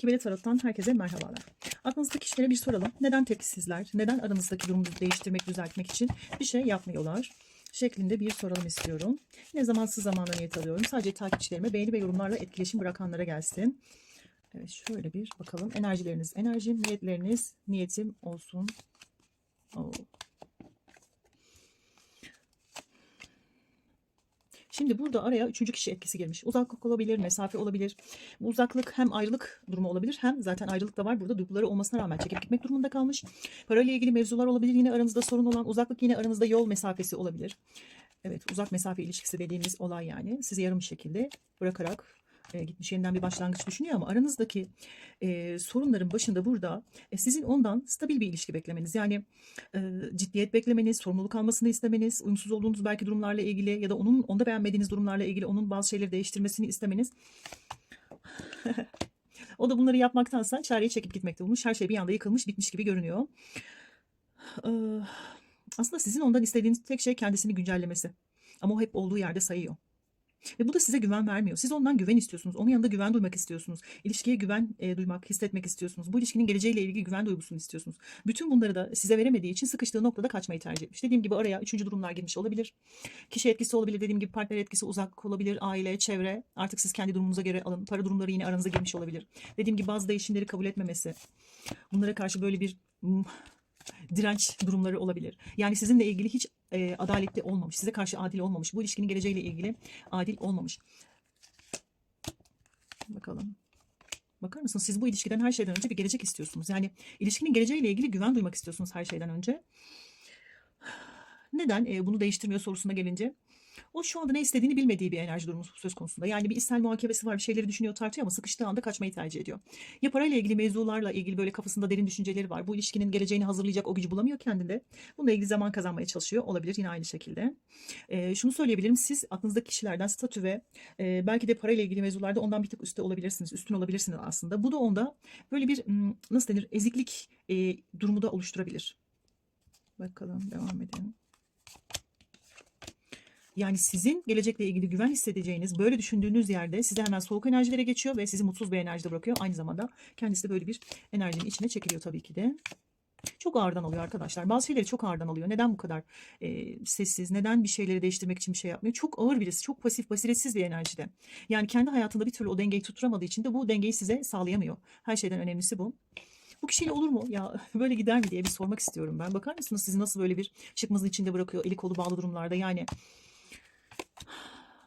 Kibele Tarot'tan herkese merhabalar. Aklınızdaki kişilere bir soralım. Neden tepkisizler? Neden aranızdaki durumu değiştirmek, düzeltmek için bir şey yapmıyorlar? Şeklinde bir soralım istiyorum. Yine zamansız zamana niyet alıyorum. Sadece takipçilerime beğeni ve yorumlarla etkileşim bırakanlara gelsin. Evet şöyle bir bakalım. Enerjileriniz, enerjim, niyetleriniz, niyetim olsun. Oo. Şimdi burada araya üçüncü kişi etkisi girmiş. Uzaklık olabilir, mesafe olabilir. Bu uzaklık hem ayrılık durumu olabilir hem zaten ayrılık da var burada duyguları olmasına rağmen çekip gitmek durumunda kalmış. Parayla ilgili mevzular olabilir. Yine aranızda sorun olan uzaklık yine aranızda yol mesafesi olabilir. Evet uzak mesafe ilişkisi dediğimiz olay yani. Sizi yarım şekilde bırakarak e, gitmiş yeniden bir başlangıç düşünüyor ama aranızdaki e, sorunların başında burada e, sizin ondan stabil bir ilişki beklemeniz. Yani e, ciddiyet beklemeniz, sorumluluk almasını istemeniz, uyumsuz olduğunuz belki durumlarla ilgili ya da onun onda beğenmediğiniz durumlarla ilgili onun bazı şeyleri değiştirmesini istemeniz. o da bunları yapmaktansa çareye çekip gitmekte bulmuş. Her şey bir anda yıkılmış, bitmiş gibi görünüyor. Ee, aslında sizin ondan istediğiniz tek şey kendisini güncellemesi. Ama o hep olduğu yerde sayıyor. Ve bu da size güven vermiyor. Siz ondan güven istiyorsunuz. Onun yanında güven duymak istiyorsunuz. İlişkiye güven e, duymak, hissetmek istiyorsunuz. Bu ilişkinin geleceğiyle ilgili güven duygusunu istiyorsunuz. Bütün bunları da size veremediği için sıkıştığı noktada kaçmayı tercih etmiş. Dediğim gibi araya üçüncü durumlar girmiş olabilir. Kişi etkisi olabilir. Dediğim gibi partner etkisi uzak olabilir. Aile, çevre. Artık siz kendi durumunuza göre alın. Para durumları yine aranıza girmiş olabilir. Dediğim gibi bazı değişimleri kabul etmemesi. Bunlara karşı böyle bir mm, direnç durumları olabilir. Yani sizinle ilgili hiç e, adaletli olmamış, size karşı adil olmamış, bu ilişkinin geleceğiyle ilgili adil olmamış. Bakalım. Bakar mısınız? Siz bu ilişkiden her şeyden önce bir gelecek istiyorsunuz. Yani ilişkinin geleceğiyle ilgili güven duymak istiyorsunuz her şeyden önce. Neden e, bunu değiştirmiyor sorusuna gelince o şu anda ne istediğini bilmediği bir enerji durumu söz konusunda. Yani bir içsel muhakemesi var, bir şeyleri düşünüyor, tartıyor ama sıkıştığı anda kaçmayı tercih ediyor. Ya parayla ilgili mevzularla ilgili böyle kafasında derin düşünceleri var. Bu ilişkinin geleceğini hazırlayacak o gücü bulamıyor kendinde. Bununla ilgili zaman kazanmaya çalışıyor. Olabilir yine aynı şekilde. Ee, şunu söyleyebilirim. Siz aklınızdaki kişilerden statü ve e, belki de parayla ilgili mevzularda ondan bir tık üstte olabilirsiniz. Üstün olabilirsiniz aslında. Bu da onda böyle bir m, nasıl denir eziklik e, durumu da oluşturabilir. Bakalım devam edelim. Yani sizin gelecekle ilgili güven hissedeceğiniz, böyle düşündüğünüz yerde size hemen soğuk enerjilere geçiyor ve sizi mutsuz bir enerjide bırakıyor. Aynı zamanda kendisi de böyle bir enerjinin içine çekiliyor tabii ki de. Çok ağırdan alıyor arkadaşlar. Bazı şeyleri çok ağırdan alıyor. Neden bu kadar e, sessiz? Neden bir şeyleri değiştirmek için bir şey yapmıyor? Çok ağır birisi. Çok pasif, basiretsiz bir enerjide. Yani kendi hayatında bir türlü o dengeyi tutturamadığı için de bu dengeyi size sağlayamıyor. Her şeyden önemlisi bu. Bu kişiyle olur mu? Ya böyle gider mi diye bir sormak istiyorum ben. Bakar mısınız sizi nasıl böyle bir çıkmazın içinde bırakıyor? Eli kolu bağlı durumlarda. Yani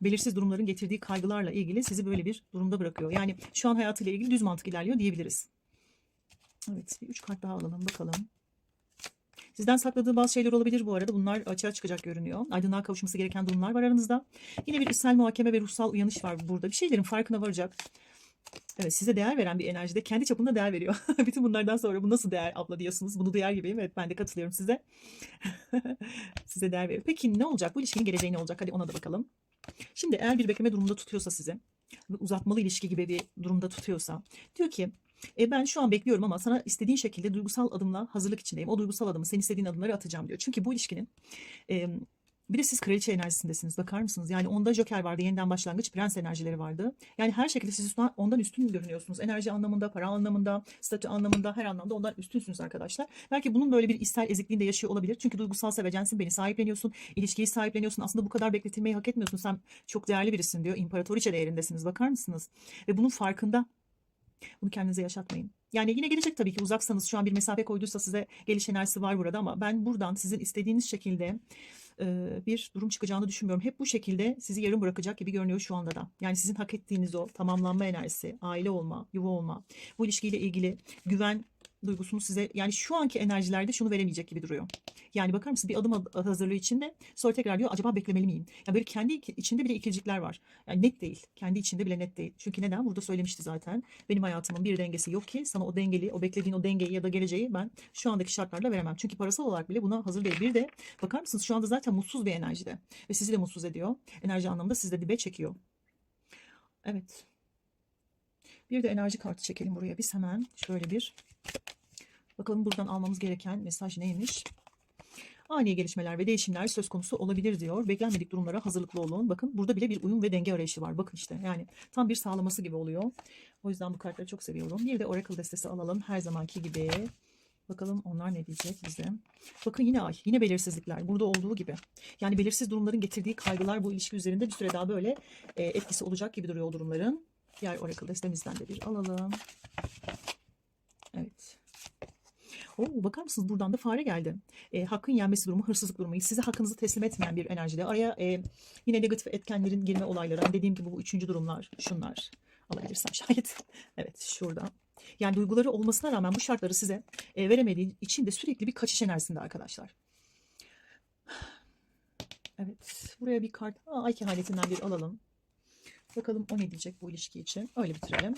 belirsiz durumların getirdiği kaygılarla ilgili sizi böyle bir durumda bırakıyor. Yani şu an hayatıyla ilgili düz mantık ilerliyor diyebiliriz. Evet, bir üç kart daha alalım bakalım. Sizden sakladığı bazı şeyler olabilir bu arada. Bunlar açığa çıkacak görünüyor. Aydınlığa kavuşması gereken durumlar var aranızda. Yine bir içsel muhakeme ve ruhsal uyanış var burada. Bir şeylerin farkına varacak. Evet size değer veren bir enerjide kendi çapında değer veriyor. Bütün bunlardan sonra bu nasıl değer abla diyorsunuz. Bunu duyar gibiyim. Evet ben de katılıyorum size. size değer veriyor. Peki ne olacak? Bu ilişkinin geleceği ne olacak? Hadi ona da bakalım. Şimdi eğer bir bekleme durumunda tutuyorsa sizi uzatmalı ilişki gibi bir durumda tutuyorsa diyor ki e ben şu an bekliyorum ama sana istediğin şekilde duygusal adımla hazırlık içindeyim. O duygusal adımı, senin istediğin adımları atacağım diyor. Çünkü bu ilişkinin e, bir de siz kraliçe enerjisindesiniz. Bakar mısınız? Yani onda joker vardı, yeniden başlangıç, prens enerjileri vardı. Yani her şekilde siz ondan üstün görünüyorsunuz. Enerji anlamında, para anlamında, statü anlamında, her anlamda ondan üstünsünüz arkadaşlar. Belki bunun böyle bir ister ezikliğinde yaşıyor olabilir. Çünkü duygusal sevecensin, beni sahipleniyorsun, ilişkiyi sahipleniyorsun. Aslında bu kadar bekletilmeyi hak etmiyorsun. Sen çok değerli birisin diyor. İmparatoriçe değerindesiniz. Bakar mısınız? Ve bunun farkında. Bunu kendinize yaşatmayın. Yani yine gelecek tabii ki uzaksanız şu an bir mesafe koyduysa size geliş enerjisi var burada ama ben buradan sizin istediğiniz şekilde bir durum çıkacağını düşünmüyorum. Hep bu şekilde sizi yarım bırakacak gibi görünüyor şu anda da. Yani sizin hak ettiğiniz o tamamlanma enerjisi, aile olma, yuva olma, bu ilişkiyle ilgili güven duygusunu size yani şu anki enerjilerde şunu veremeyecek gibi duruyor. Yani bakar mısın bir adım hazırlığı içinde sonra tekrar diyor acaba beklemeli miyim? Yani böyle kendi içinde bile ikircikler var. Yani net değil. Kendi içinde bile net değil. Çünkü neden? Burada söylemişti zaten. Benim hayatımın bir dengesi yok ki sana o dengeli, o beklediğin o dengeyi ya da geleceği ben şu andaki şartlarla veremem. Çünkü parasal olarak bile buna hazır değil. Bir de bakar mısınız şu anda zaten mutsuz bir enerjide. Ve sizi de mutsuz ediyor. Enerji anlamında sizi de dibe çekiyor. Evet. Bir de enerji kartı çekelim buraya biz hemen. Şöyle bir Bakalım buradan almamız gereken mesaj neymiş? ani gelişmeler ve değişimler söz konusu olabilir diyor. Beklenmedik durumlara hazırlıklı olun. Bakın burada bile bir uyum ve denge arayışı var. Bakın işte yani tam bir sağlaması gibi oluyor. O yüzden bu kartları çok seviyorum. Bir de Oracle destesi alalım her zamanki gibi. Bakalım onlar ne diyecek bize. Bakın yine ay, yine belirsizlikler. Burada olduğu gibi. Yani belirsiz durumların getirdiği kaygılar bu ilişki üzerinde bir süre daha böyle e, etkisi olacak gibi duruyor o durumların. Diğer Oracle destemizden de bir alalım. Evet. Oo, bakar mısınız buradan da fare geldi. E, hakkın yenmesi durumu, hırsızlık durumu, size hakkınızı teslim etmeyen bir enerjide. Araya e, yine negatif etkenlerin girme olayları. Hani dediğim gibi bu üçüncü durumlar, şunlar alabilirsem şayet. Evet şurada. Yani duyguları olmasına rağmen bu şartları size e, veremediği için de sürekli bir kaçış enerjisinde arkadaşlar. Evet buraya bir kart Aa, ay kehanetinden bir alalım. Bakalım o ne diyecek bu ilişki için. Öyle bitirelim.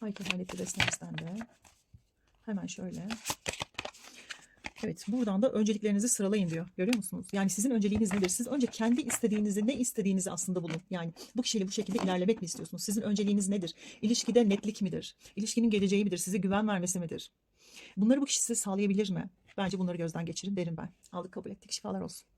Ay kehaneti resmimizden de. Hemen şöyle. Evet buradan da önceliklerinizi sıralayın diyor. Görüyor musunuz? Yani sizin önceliğiniz nedir? Siz önce kendi istediğinizi ne istediğinizi aslında bulun. Yani bu kişiyle bu şekilde ilerlemek mi istiyorsunuz? Sizin önceliğiniz nedir? İlişkide netlik midir? İlişkinin geleceği midir? Size güven vermesi midir? Bunları bu kişi size sağlayabilir mi? Bence bunları gözden geçirin derim ben. Aldık kabul ettik. Şifalar olsun.